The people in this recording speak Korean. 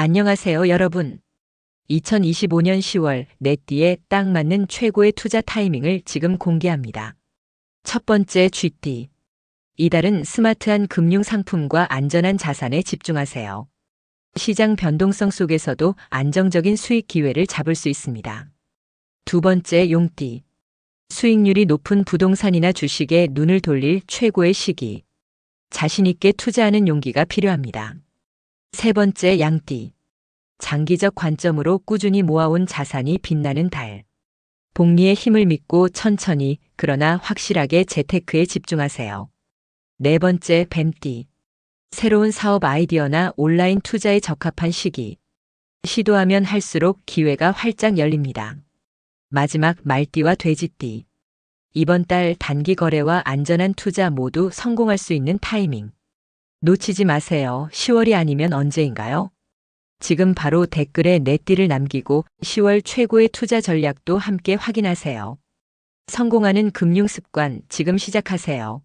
안녕하세요, 여러분. 2025년 10월 넷띠에 딱 맞는 최고의 투자 타이밍을 지금 공개합니다. 첫 번째 GT. 이달은 스마트한 금융 상품과 안전한 자산에 집중하세요. 시장 변동성 속에서도 안정적인 수익 기회를 잡을 수 있습니다. 두 번째 용띠. 수익률이 높은 부동산이나 주식에 눈을 돌릴 최고의 시기. 자신있게 투자하는 용기가 필요합니다. 세 번째 양띠. 장기적 관점으로 꾸준히 모아온 자산이 빛나는 달. 복리의 힘을 믿고 천천히 그러나 확실하게 재테크에 집중하세요. 네 번째 뱀띠. 새로운 사업 아이디어나 온라인 투자에 적합한 시기. 시도하면 할수록 기회가 활짝 열립니다. 마지막 말띠와 돼지띠. 이번 달 단기 거래와 안전한 투자 모두 성공할 수 있는 타이밍. 놓치지 마세요. 10월이 아니면 언제인가요? 지금 바로 댓글에 내 띠를 남기고 10월 최고의 투자 전략도 함께 확인하세요. 성공하는 금융 습관 지금 시작하세요.